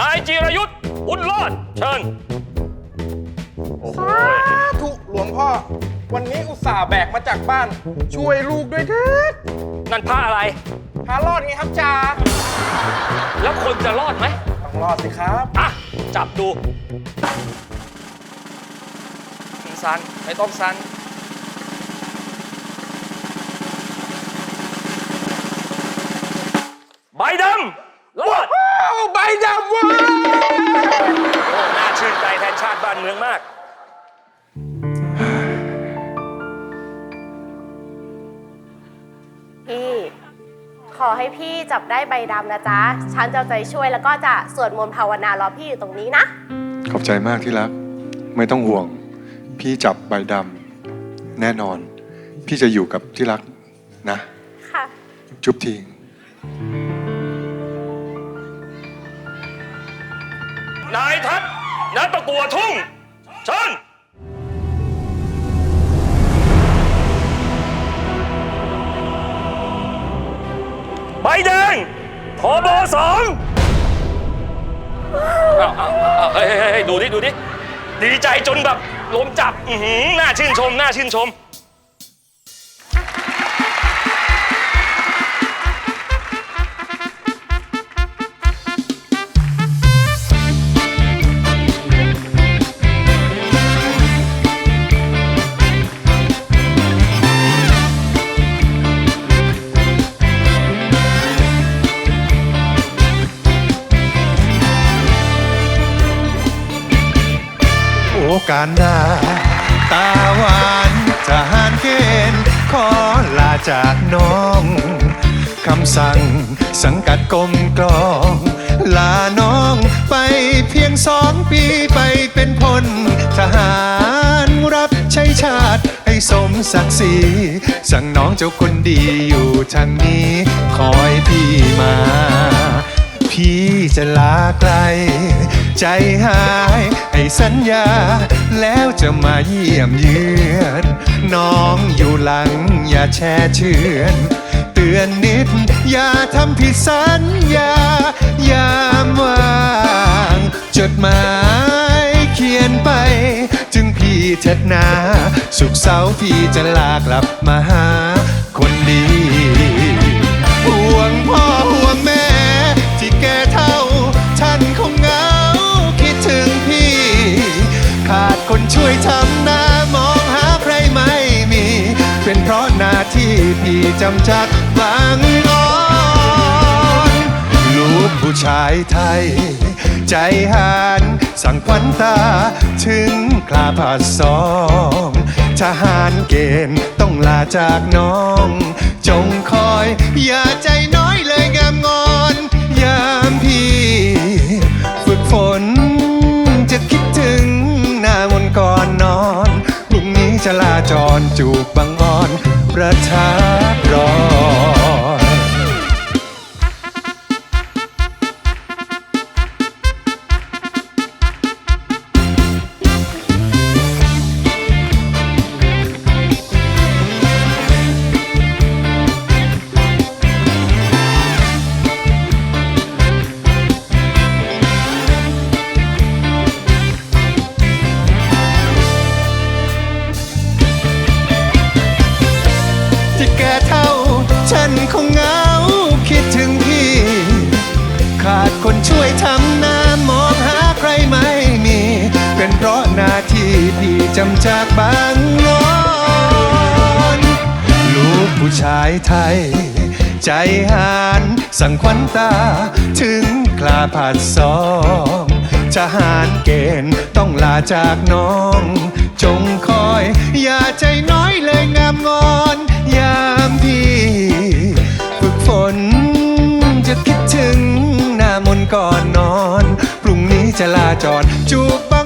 นายจีรยุทธ์บุญรอดเชิญสาธุหลวงพ่อ วันนี้อุตส่าห์แบกมาจากบ้าน ช่วยลูกด้วยเถิดนั่นพระอะไร พารอดไงครับจ่าแล้วคนจะรอดไหม ต้องรอดสิครับ อะ จับดูสันไม่ต้องสันใบดำรอด ว้าวใบดำเว้ยโอ้น่าชื่นใจแทนชาติบ้านเมืองมาก พี่ ขอให้พี่จับได้ใบดำนะจ๊ะ ฉันจะเอาใจช่วยแล้วก็จะสวดมนต์ภาวนารอพี่อยู่ตรงนี้นะ ขอบใจมากที่รัก ไม่ต้องห่วง พี่จับใบดำแน่นอน พี่จะอยู่กับที่รักนะ ค่ะ จุ๊บที นายทัศน์นัตะกัวทุ่งเชิญใบแดงทบสองเอาเอาเอาเฮ้ยเฮ้ยเฮ้ยดูดิดูดิดีใจจนแบบลมจับอือหือน่าชื่นชมน่าชื่นชม กาสหน้าตาหวานทหารเกณฑ์ขอลาจากน้องคำสั่งสังกัดกรมกรอง ลาน้องไปเพียงสองปีไปเป็นพลทหารรับใช้ชาติให้สมศักดิ์ศรีสั่งน้องเจ้าคนดีอยู่ทางนี้ คอยพี่มา พี่จะลาไกล ใจหายให้สัญญา แล้วจะมาเยี่ยมเยือนน้องอยู่หลังอย่าแช่เชือนเตือนนิด อย่าทำผิดสัญญายามว่างจดหมายเขียนไปถึงพี่เถิดนา สุขเสาร์พี่จะลากลับมาหาคนดี วยทำหน้ามองหาใครไม่มี เป็นเพราะหน้าที่พี่จำจักบางอ่อนลูกผู้ชายไทย ใจหานสั่งขวัญตา ถึงคลาผาสองทหารเกณฑ์ต้องลาจากน้อง จงคอยอย่าใจ จรจูบบางอ่อนประทับรอ จำจากบางงอนลูกผู้ชายไทย ใจหานสั่งขวัญตา ถึงคลาผัดสองทหารเกณฑ์ต้องลาจากน้อง จงคอย อย่าใจน้อยเลยงามงอน ยามพี่ฝึกฝน จะคิดถึงหน้ามนก่อนนอน พรุ่งนี้จะลาจรจูบ